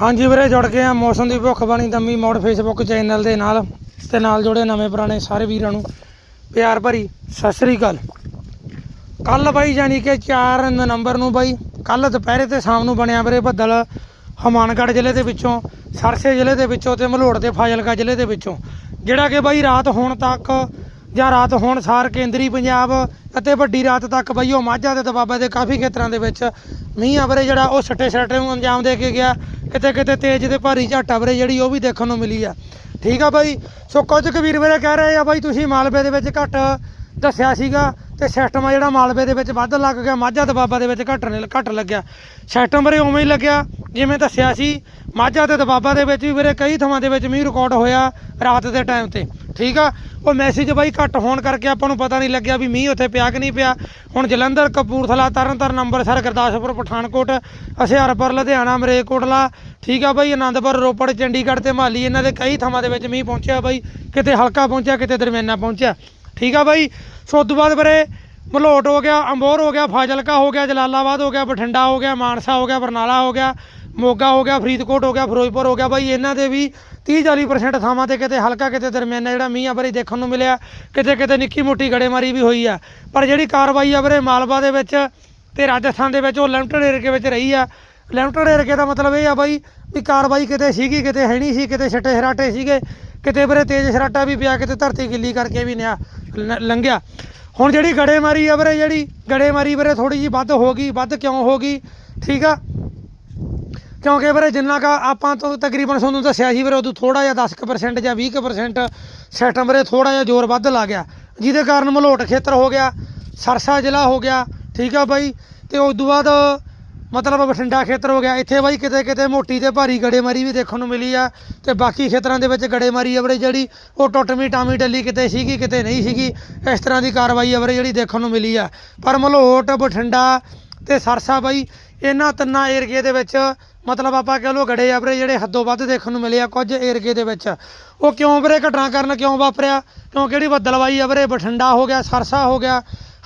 ਹਾਂਜੀ ਵੀਰੇ, ਜੁੜ ਗਏ ਆ ਮੌਸਮ ਦੀ ਭੁੱਖ ਦੰਮੀ ਦਮੀ ਮੋੜ ਫੇਸਬੁੱਕ ਚੈਨਲ ਦੇ ਨਾਲ ਤੇ ਨਾਲ ਜੁੜੇ ਨਵੇਂ ਪੁਰਾਣੇ ਸਾਰੇ ਵੀਰਾਂ ਨੂੰ। ਪਿਆਰ ਭਰੀ ਸਤਿ ਸ੍ਰੀ ਅਕਾਲ। ਕੱਲ ਬਾਈ ਯਾਨੀ ਕਿ 4 ਨਵੰਬਰ ਨੂੰ ਬਾਈ ਕੱਲ ਦੁਪਹਿਰੇ ਤੇ ਸ਼ਾਮ ਨੂੰ ਬਣਿਆ ਵੀਰੇ ਬੱਦਲ ਹਮਾਨਗੜ੍ਹ ਜ਼ਿਲ੍ਹੇ ਦੇ ਵਿੱਚੋਂ, ਸਰਸੇ ਜ਼ਿਲ੍ਹੇ ਦੇ ਵਿੱਚੋਂ ਤੇ ਮਲੋੜ ਤੇ ਫਾਜ਼ਿਲਕਾ ਜ਼ਿਲ੍ਹੇ ਦੇ ਵਿੱਚੋਂ। ਜਿਹੜਾ ਕਿ ਬਾਈ ਰਾਤ ਹੋਣ ਤੱਕ ਜਾਂ ਰਾਤ ਹੋਣ ਸਾਰ ਕੇਂਦਰੀ ਪੰਜਾਬ ਅਤੇ ਵੱਡੀ ਰਾਤ ਤੱਕ ਬਈ ਉਹ ਮਾਝਾ ਤੇ ਦਬਾਬਾ ਦੇ ਕਾਫੀ ਖੇਤਰਾਂ ਦੇ ਵਿੱਚ ਮੀਂਹ ਆ ਜਿਹੜਾ ਉਹ ਸੱਟੇ ਸੱਟੇ ਨੂੰ ਅੰਜਾਮ ਦੇ ਕੇ ਗਿਆ। ਕਿਤੇ ਕਿਤੇ ਤੇਜ਼ ਤੇ ਭਾਰੀ ਝੱਟ ਵੀਰੇ ਜਿਹੜੀ ਉਹ ਵੀ ਦੇਖਣ ਨੂੰ ਮਿਲੀ ਆ। ਠੀਕ ਆ ਬਾਈ? ਸੋ ਕੁਝ ਕੁ ਵੀਰ ਵੀਰੇ ਕਹਿ ਰਹੇ ਆ ਬਾਈ ਤੁਸੀਂ ਮਾਲਵੇ ਦੇ ਵਿੱਚ ਘੱਟ ਦੱਸਿਆ ਸੀਗਾ ਤੇ ਸਿਸਟਮ ਆ ਜਿਹੜਾ ਮਾਲਵੇ ਦੇ ਵਿੱਚ ਵੱਧ ਲੱਗ ਗਿਆ, ਮਾਝਾ ਦਬਾਬਾ ਦੇ ਵਿੱਚ ਘੱਟ ਨੇ ਘੱਟ ਲੱਗਿਆ। ਸਿਸਟਮ ਵੀਰੇ ਉਵੇਂ ਹੀ ਲੱਗਿਆ ਜਿਵੇਂ ਦੱਸਿਆ ਸੀ। ਮਾਝਾ ਤੇ ਦਬਾਬਾ ਦੇ ਵਿੱਚ ਵੀ ਵੀਰੇ ਕਈ ਥਾਵਾਂ ਦੇ ਵਿੱਚ ਮੀਂਹ ਰਿਕਾਰਡ ਹੋਇਆ ਰਾਤ ਦੇ ਟਾਈਮ ਤੇ। ਠੀਕ ਆ? ਉਹ ਮੈਸੇਜ ਬਾਈ ਘੱਟ ਹੋਣ ਕਰਕੇ ਆਪਾਂ ਨੂੰ ਪਤਾ ਨਹੀਂ ਲੱਗਿਆ ਵੀ ਮੀਂਹ ਉੱਥੇ ਪਿਆ ਕਿ ਨਹੀਂ ਪਿਆ। ਹੁਣ ਜਲੰਧਰ, ਕਪੂਰਥਲਾ, ਤਰਨਤਾਰਨ, ਅੰਮ੍ਰਿਤਸਰ, ਗੁਰਦਾਸਪੁਰ, ਪਠਾਨਕੋਟ ਹੁਸ਼ਿਆਰਪੁਰ ਲੁਧਿਆਣਾ, ਮਰੇਕੋਟਲਾ, ਠੀਕ ਆ ਬਾਈ? ਆਨੰਦਪੁਰ, ਰੋਪੜ, ਚੰਡੀਗੜ੍ਹ ਤੇ ਮਹਾਲੀ ਇਹਨਾਂ ਦੇ ਕਈ ਥਾਵਾਂ ਦੇ ਵਿੱਚ ਮੀਂਹ ਪਹੁੰਚਿਆ ਬਾਈ। ਕਿਤੇ ਹਲਕਾ ਪਹੁੰਚਿਆ, ਕਿਤੇ ਦਰਮਿਆਨਾ ਪਹੁੰਚਿਆ। ਠੀਕ ਆ ਬਾਈ? ਸੋ ਤੋਂ ਬਾਅਦ ਵੀਰੇ ਮਲੋਟ ਹੋ ਗਿਆ, ਅੰਬੋਰ ਹੋ ਗਿਆ, ਫਾਜ਼ਿਲਕਾ ਹੋ ਗਿਆ, ਜਲਾਲਾਬਾਦ ਹੋ ਗਿਆ, ਬਠਿੰਡਾ ਹੋ ਗਿਆ, ਮਾਨਸਾ ਹੋ ਗਿਆ, ਬਰਨਾਲਾ ਹੋ ਗਿਆ। ਮੋਗਾ ਹੋ ਗਿਆ, ਫਰੀਦਕੋਟ ਹੋ ਗਿਆ, ਫਿਰੋਜ਼ਪੁਰ ਹੋ ਗਿਆ ਬਾਈ, ਇਹਨਾਂ ਦੇ ਵੀ 30 40% ਥਾਵਾਂ ਤੇ ਕਿਤੇ ਹਲਕਾ, ਕਿਤੇ ਦਰਮਿਆਨਾ ਜਿਹੜਾ ਮੀਂਹ ਆ ਵੀਰੇ ਦੇਖਣ ਨੂੰ ਮਿਲਿਆ, ਕਿਤੇ ਕਿਤੇ ਨਿੱਕੀ ਮੋਟੀ ਗੜੇਮਾਰੀ ਵੀ ਹੋਈ ਆ। ਪਰ ਜਿਹੜੀ ਕਾਰਵਾਈ ਆ ਵੀਰੇ ਮਾਲਵਾ ਦੇ ਵਿੱਚ ਤੇ ਰਾਜਸਥਾਨ ਦੇ ਵਿੱਚ ਉਹ ਲਿਮਟਡ ਏਰੀਏ ਵਿੱਚ ਰਹੀ ਆ। ਲਿਮਟਡ ਏਰੀਏ ਦਾ ਮਤਲਬ ਇਹ ਆ ਬਾਈ ਵੀ ਕਾਰਵਾਈ ਕਿਤੇ ਸੀਗੀ, ਕਿਤੇ ਹੈ ਨਹੀਂ ਸੀ, ਕਿਤੇ ਛੱਟੇ ਹਰਾਟੇ ਸੀਗੇ, ਕਿਤੇ ਵੀਰੇ ਤੇਜ਼ ਸਰਾਟਾ ਵੀ ਪਿਆ, ਕਿਤੇ ਧਰਤੀ ਗਿੱਲੀ ਕਰਕੇ ਵੀ ਨਿਆ ਲ- ਲੰਘਿਆ। ਹੁਣ ਜਿਹੜੀ ਗੜੇਮਾਰੀ ਆ ਵੀਰੇ, ਜਿਹੜੀ ਗੜੇਮਾਰੀ ਵੀਰੇ ਥੋੜੀ ਜੀ ਵੱਧ ਹੋ ਗਈ, ਵੱਧ ਕਿਉਂ ਹੋ ਗਈ, ਠੀਕ ਆ? ਕਿਉਂਕਿ ਵੀਰੇ ਜਿੰਨਾ ਕਾ ਆਪਾਂ ਤੋਂ ਤਕਰੀਬਨ ਤੁਹਾਨੂੰ ਦੱਸਿਆ ਸੀ ਵੀਰੇ, ਉਦੋਂ ਥੋੜਾ ਜਿਹਾ 10% ਜਾਂ 20% ਸਿਸਟਮ ਵੀਰੇ ਥੋੜਾ ਜਿਹਾ ਜ਼ੋਰ ਵੱਧ ਲਾ ਗਿਆ। ਜਿਹਦੇ ਕਾਰਨ ਮਲੋਟ ਖੇਤਰ ਹੋ ਗਿਆ, ਸਰਸਾ ਜ਼ਿਲ੍ਹਾ ਹੋ ਗਿਆ, ਠੀਕ ਆ ਬਾਈ? ਤੇ ਉਸ ਤੋਂ ਬਾਅਦ ਮਤਲਬ ਬਠਿੰਡਾ ਖੇਤਰ ਹੋ ਗਿਆ। ਇੱਥੇ ਬਾਈ ਕਿਤੇ ਕਿਤੇ ਮੋਟੀ ਤੇ ਭਾਰੀ ਗੜੇਮਾਰੀ ਵੀ ਦੇਖਣ ਨੂੰ ਮਿਲੀ ਆ ਤੇ ਬਾਕੀ ਖੇਤਰਾਂ ਦੇ ਵਿੱਚ ਗੜੇਮਾਰੀ ਆ ਜਿਹੜੀ, ਉਹ ਟੁੱਟਵੀਂ ਟਾਮੀ ਡੱਲੀ ਕਿਤੇ ਸੀਗੀ, ਕਿਤੇ ਨਹੀਂ ਸੀਗੀ, ਇਸ ਤਰ੍ਹਾਂ ਦੀ ਕਾਰਵਾਈ ਆ ਜਿਹੜੀ ਦੇਖਣ ਨੂੰ ਮਿਲੀ ਆ। ਪਰ ਮਲੋਟ, ਬਠਿੰਡਾ ਤੇ ਸਰਸਾ ਬਾਈ, ਇਹਨਾਂ ਤਿੰਨਾਂ ਏਰੀਏ ਦੇ ਵਿੱਚ ਮਤਲਬ ਆਪਾਂ ਕਹਿ ਲਓ ਗੜੇ ਆ ਵੀਰੇ ਜਿਹੜੇ ਹੱਦੋਂ ਵੱਧ ਦੇਖਣ ਨੂੰ ਮਿਲੇ ਆ ਕੁਝ ਏਰੀਏ ਦੇ ਵਿੱਚ। ਉਹ ਕਿਉਂ ਵੀਰੇ ਘਟਨਾ ਕਰਨ ਕਿਉਂ ਵਾਪਰਿਆ? ਕਿਉਂ ਕਿਹੜੀ ਬੱਦਲਵਾਈ ਆ ਵੀਰੇ ਬਠਿੰਡਾ ਹੋ ਗਿਆ, ਸਰਸਾ ਹੋ ਗਿਆ,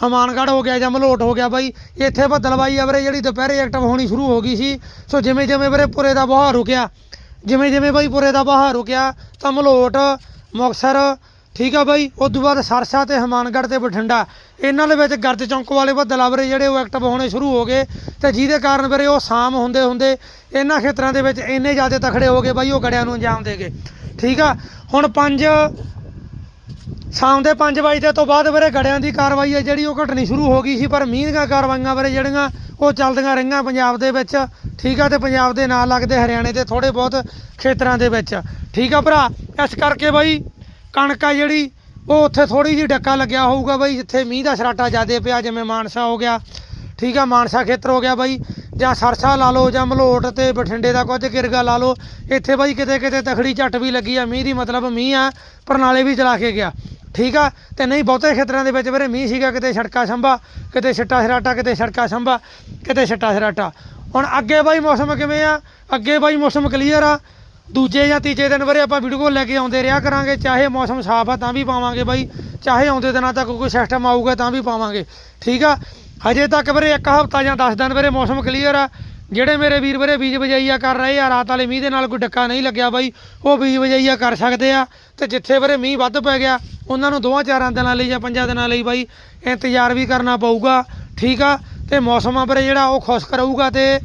ਹਮਾਨਗੜ੍ਹ ਹੋ ਗਿਆ ਜਾਂ ਮਲੋਟ ਹੋ ਗਿਆ ਬਾਈ। ਇੱਥੇ ਬੱਦਲਵਾਈ ਆ ਵੀਰੇ ਜਿਹੜੀ ਦੁਪਹਿਰੇ ਐਕਟਿਵ ਹੋਣੀ ਸ਼ੁਰੂ ਹੋ ਗਈ ਸੀ। ਸੋ ਜਿਵੇਂ ਜਿਵੇਂ ਵੀਰੇ ਪੁਰੇ ਦਾ ਬਹਾਰ ਰੁਕਿਆ, ਜਿਵੇਂ ਜਿਵੇਂ ਬਾਈ ਪੁਰੇ ਦਾ ਬਹਾਰ ਰੁਕਿਆ, ਤਾਂ ਮਲੋਟ, ਮੁਕਤਸਰ ਠੀਕ ਆ ਬਾਈ ਉਸ ਤੋਂ ਬਾਅਦ ਸਰਸਾ ਤੇ ਹਮਾਨਗੜ੍ਹ ਤੇ ਬਠਿੰਡਾ। ਇਹਨਾਂ ਦੇ ਵਿੱਚ ਗਰਜ ਚੌਂਕ ਵਾਲੇ ਬੱਦਲ ਆ ਜਿਹੜੇ ਉਹ ਐਕਟਿਵ ਹੋਣੇ ਸ਼ੁਰੂ ਹੋ ਗਏ। ਤੇ ਜਿਹਦੇ ਕਾਰਨ ਵੀਰੇ ਉਹ ਸ਼ਾਮ ਹੁੰਦੇ ਹੁੰਦੇ ਇਹਨਾਂ ਖੇਤਰਾਂ ਦੇ ਵਿੱਚ ਇੰਨੇ ਜ਼ਿਆਦਾ ਤਖੜੇ ਹੋ ਗਏ ਬਾਈ, ਉਹ ਗੜਿਆਂ ਨੂੰ ਅੰਜਾਮ ਦੇ ਗਏ। ਠੀਕ ਆ, ਹੁਣ ਪੰਜ, ਸ਼ਾਮ ਦੇ 5 ਵਜੇ ਤੋਂ ਬਾਅਦ ਵੀਰੇ ਗੜਿਆਂ ਦੀ ਕਾਰਵਾਈ ਹੈ, ਜਿਹੜੀ ਉਹ ਘਟਣੀ ਸ਼ੁਰੂ ਹੋ ਗਈ ਸੀ, ਪਰ ਮੀਂਹ ਦੀਆਂ ਕਾਰਵਾਈਆਂ ਵੀਰੇ ਜਿਹੜੀਆਂ, ਉਹ ਚੱਲਦੀਆਂ ਰਹੀਆਂ ਪੰਜਾਬ ਦੇ ਵਿੱਚ। ਠੀਕ ਆ, ਤੇ ਪੰਜਾਬ ਦੇ ਨਾਲ ਲੱਗਦੇ ਹਰਿਆਣੇ ਦੇ ਥੋੜੇ ਬਹੁਤ ਖੇਤਰਾਂ ਦੇ ਵਿੱਚ। ਠੀਕ ਆ ਭਰਾ, ਇਸ ਕਰਕੇ ਬਾਈ ਕਣਕ ਆ ਜਿਹੜੀ, ਉਹ ਉੱਥੇ ਥੋੜੀ ਜਿਹੀ ਡੱਕਾ ਲੱਗਿਆ ਹੋਊਗਾ ਬਾਈ, ਜਿੱਥੇ ਮੀਂਹ ਦਾ ਸਰਾਟਾ ਜ਼ਿਆਦੇ ਪਿਆ, ਜਿਵੇਂ ਮਾਨਸਾ ਹੋ ਗਿਆ। ਠੀਕ ਆ, ਮਾਨਸਾ ਖੇਤਰ ਹੋ ਗਿਆ ਬਾਈ, ਜਾਂ ਸਰਸਾ ਲਾ ਲਓ, ਜਾਂ ਮਲੋਟ ਤੇ ਬਠਿੰਡੇ ਦਾ ਕੁਝ ਕਿਰਗਾ ਲਾ ਲਓ, ਇੱਥੇ ਬਾਈ ਕਿਤੇ ਕਿਤੇ ਤਖੜੀ ਝੱਟ ਵੀ ਲੱਗੀ ਆ, ਮੀਂਹ ਦੀ ਮਤਲਬ ਮੀਂਹ ਆ ਪ੍ਰਣਾਲੇ ਵੀ ਚਲਾ ਕੇ ਗਿਆ। ਠੀਕ ਆ, ਤੇ ਨਹੀਂ ਬਹੁਤੇ ਖੇਤਰਾਂ ਦੇ ਵਿੱਚ ਵੀਰੇ ਮੀਂਹ ਸੀਗਾ, ਕਿਤੇ ਛੜਕਾ ਸੰਭਾ, ਕਿਤੇ ਛੱਟਾ ਸਰਾਟਾ, ਕਿਤੇ ਛੜਕਾ ਸੰਭਾ, ਕਿਤੇ ਛੱਟਾ ਸਰਾਟਾ। ਹੁਣ ਅੱਗੇ ਬਾਈ ਮੌਸਮ ਕਿਵੇਂ ਆ? ਅੱਗੇ ਬਾਈ ਮੌਸਮ ਕਲੀਅਰ ਆ ਦੂਜੇ ਜਾਂ ਤੀਜੇ ਦਿਨ ਵੀਰੇ ਆਪਾਂ ਵੀਡੀਓ ਲੈ ਕੇ ਆਉਂਦੇ, ਰਿਹਾ ਕਰਾਂਗੇ, ਚਾਹੇ ਮੌਸਮ ਸਾਫ਼ ਆ ਤਾਂ ਵੀ ਪਾਵਾਂਗੇ ਬਾਈ, ਚਾਹੇ ਆਉਂਦੇ ਦਿਨਾਂ ਤੱਕ ਕੋਈ ਸਿਸਟਮ ਆਊਗਾ ਤਾਂ ਵੀ ਪਾਵਾਂਗੇ, ਠੀਕ ਆ? ਹਜੇ ਤੱਕ ਵੀਰੇ ਇੱਕ ਹਫ਼ਤਾ ਜਾਂ 10 ਦਿਨ ਵੀਰੇ ਮੌਸਮ ਕਲੀਅਰ ਆ, ਜਿਹੜੇ ਮੇਰੇ ਵੀਰ ਵੀਰੇ ਬੀਜ ਬਜਾਈਆ ਕਰ ਰਹੇ ਆ, ਰਾਤ ਵਾਲੇ ਮੀਂਹ ਦੇ ਨਾਲ ਕੋਈ ਡੱਕਾ ਨਹੀਂ ਲੱਗਿਆ ਬਾਈ, ਉਹ ਬੀਜ ਬਜਾਈਆ ਕਰ ਸਕਦੇ ਆ, ਤੇ ਜਿੱਥੇ ਵੀਰੇ ਮੀਂਹ ਵੱਧ ਪੈ ਗਿਆ, ਉਹਨਾਂ ਨੂੰ ਦੋਵਾਂ ਚਾਰਾਂ ਦਿਨਾਂ ਲਈ ਜਾਂ ਪੰਜਾਂ ਦਿਨਾਂ ਲਈ ਬਾਈ ਇੰਤਜ਼ਾਰ ਵੀ ਕਰਨਾ ਪਊਗਾ, ਠੀਕ ਆ? ਤੇ ਮੌਸਮ ਆ ਵੀਰੇ ਜਿਹੜਾ ਉਹ ਖੁਸ਼ ਰਹੂਗਾ ਤੇ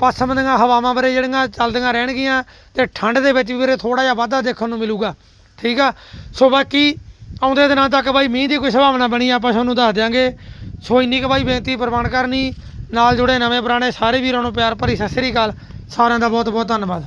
ਪੱਛਮ ਦੀਆਂ ਹਵਾਵਾਂ ਵੀਰੇ ਜਿਹੜੀਆਂ ਚੱਲਦੀਆਂ ਰਹਿਣਗੀਆਂ ਤੇ ਠੰਡ ਦੇ ਵਿੱਚ ਵੀ ਵੀਰੇ ਥੋੜਾ ਜਿਹਾ ਵਾਧਾ ਦੇਖਣ ਨੂੰ ਮਿਲੂਗਾ, ਠੀਕ ਆ? ਸੋ ਬਾਕੀ ਆਉਂਦੇ ਦਿਨਾਂ ਤੱਕ ਬਾਈ ਮੀਂਹ ਦੀ ਕੋਈ ਸੰਭਾਵਨਾ ਬਣੀ ਆਪਾਂ ਤੁਹਾਨੂੰ ਦੱਸ ਦਿਆਂਗੇ। ਸੋ ਇੰਨੀ ਕੁ ਬਾਈ ਬੇਨਤੀ ਪ੍ਰਵਾਨ ਕਰਨੀ, ਨਾਲ ਜੁੜੇ ਨਵੇਂ ਪੁਰਾਣੇ ਸਾਰੇ ਵੀਰਾਂ ਨੂੰ ਪਿਆਰ ਭਰੀ ਸਤਿ ਸ੍ਰੀ ਅਕਾਲ, ਸਾਰਿਆਂ ਦਾ ਬਹੁਤ ਬਹੁਤ ਧੰਨਵਾਦ।